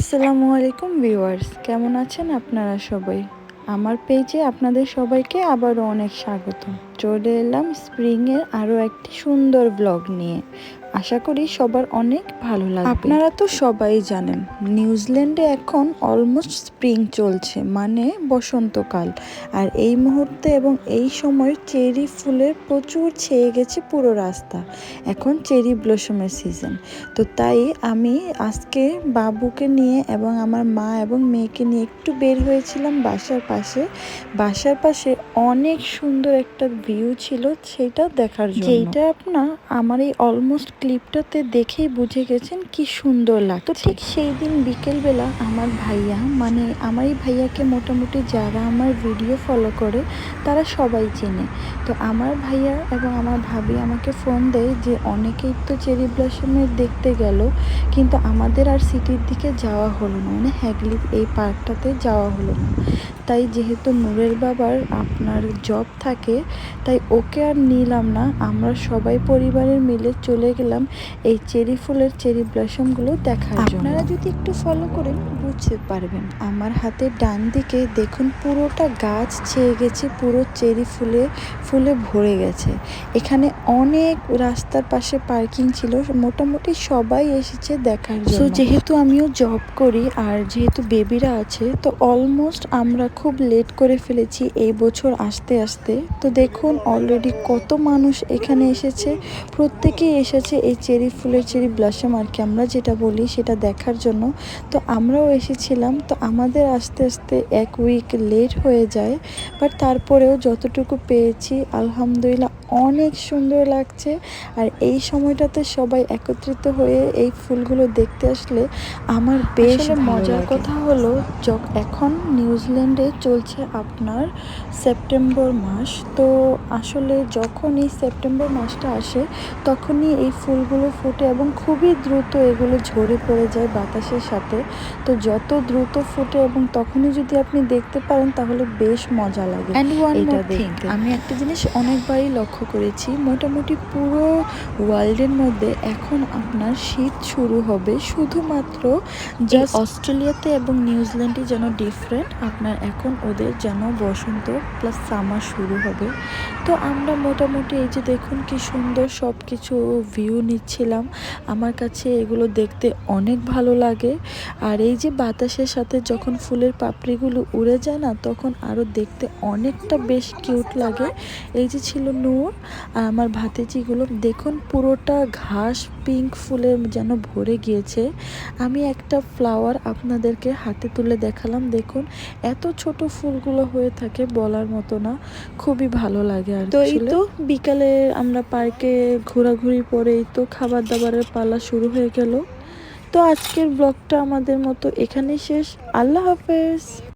আসসালামু আলাইকুম ভিউয়ার্স, কেমন আছেন আপনারা সবাই? আমার পেজে আপনাদের সবাইকে আবারও অনেক স্বাগত চলে এলাম স্প্রিংয়ের আরও একটি সুন্দর ব্লগ নিয়ে। আশা করি সবার অনেক ভালো লাগবে। আপনারা তো সবাই জানেন, নিউজিল্যান্ডে এখন অলমোস্ট স্প্রিং চলছে মানে বসন্তকাল। আর এই মুহূর্তে এবং এই সময় চেরি ফুলের প্রচুর ছেয়ে গেছে পুরো রাস্তা। এখন চেরি ব্লসমের সিজন তো তাই আমি আজকে বাবুকে নিয়ে এবং আমার মা এবং মেয়েকে নিয়ে একটু বের হয়েছিলাম বাসার পাশে। বাসার পাশে অনেক সুন্দর একটা ভিউ ছিল সেটা দেখার জন্য। যেটা আপনার আমার এই অলমোস্ট ক্লিপটাতে দেখেই বুঝে গেছেন কি সুন্দর লাগতো তো ঠিক সেই দিন বিকেলবেলা আমার ভাইয়া মানে আমার এই ভাইয়াকে মোটামুটি যারা আমার ভিডিও ফলো করে তারা সবাই চেনে। তো আমার ভাইয়া এবং আমার ভাবি আমাকে ফোন দেয় যে অনেকেই তো চেরি ব্লসমের দেখতে গেল কিন্তু আমাদের আর সিটির দিকে যাওয়া হলো না। মানে হ্যাগলি এই পার্কটাতে যাওয়া হলো না। তাই যেহেতু নূরের বাবার আপনার জব থাকে তাই ওকে আর নিলাম না। আমরা সবাই পরিবারের মিলে চলে গেলাম এই চেরি ফুলের চেরি ব্লসমগুলো দেখার জন্য। আপনারা যদি একটু ফলো করেন বুঝতে পারবেন। আমার হাতে ডান দিকে দেখুন পুরোটা গাছ ছেয়ে গেছে পুরো চেরি ফুলে ফুলে ভরে গেছে। এখানে অনেক রাস্তার পাশে পার্কিং ছিল মোটামুটি সবাই এসেছে দেখার জন্য। যেহেতু আমিও জব করি আর যেহেতু বেবিরা আছে তো অলমোস্ট আমরা খুব লেট করে ফেলেছি এই বছর আসতে আসতে। তো দেখুন অলরেডি কত মানুষ এখানে এসেছে। প্রত্যেকেই এসেছে এই চেরি ফুলের চেরি ব্লাসম আর কি আমরা যেটা বলি সেটা দেখার জন্য। তো আমরাও এসেছিলাম। তো আমাদের আস্তে আস্তে এক উইক লেট হয়ে যায়। বাট তারপরেও যতটুকু পেয়েছি আলহামদুলিল্লাহ অনেক সুন্দর লাগছে। আর এই সময়টাতে সবাই একত্রিত হয়ে এই ফুলগুলো দেখতে আসলে আমার বেশ মজার কথা হলো এখন নিউজিল্যান্ডে চলছে আপনার সেপ্টেম্বর মাস। তো আসলে যখন এই সেপ্টেম্বর মাসটা আসে তখনই এই ফুলগুলো ফোটে এবং খুবই দ্রুত এগুলো ঝরে পড়ে যায় বাতাসের সাথে। তো যত দ্রুত ফোটে এবং তখনই যদি আপনি দেখতে পারেন তাহলে বেশ মজা লাগে। এটা দেখতে। আমি একটা জিনিস অনেকবারই লক্ষ্য করেছি মোটামুটি পুরো ওয়ার্ল্ডের মধ্যে এখন আপনার শীত শুরু হবে। শুধুমাত্র জাস্ট অস্ট্রেলিয়াতে এবং নিউজিল্যান্ডে যেন ডিফারেন্ট আপনার এখন ওদের যেন বসন্ত প্লাস সামার শুরু হবে। তো আমরা মোটামুটি এই যে দেখুন কি সুন্দর সব কিছু ভিউ নিচ্ছিলাম। আমার কাছে এগুলো দেখতে অনেক ভালো লাগে। আর এই যে বাতাসের সাথে যখন ফুলের পাপড়িগুলো উড়ে যায় না, তখন আরও দেখতে অনেকটা বেশ কিউট লাগে। এই যে ছিল নূর, আর আমার ভাতেজিগুলো দেখুন পুরোটা ঘাস পিঙ্ক ফুলে যেন ভরে গিয়েছে। আমি একটা ফ্লাওয়ার আপনাদেরকে হাতে তুলে দেখালাম। দেখুন এত ছোট ফুলগুলো হয়ে থাকে বলার মতো না। খুবই ভালো লাগে আর তো এই তো বিকালে আমরা পার্কে ঘোরাঘুরি পরেই তো খাবার দাবারের পালা শুরু হয়ে গেল। তো আজকের ব্লগটা আমাদের মতো এখানেই শেষ। আল্লাহ হাফেজ।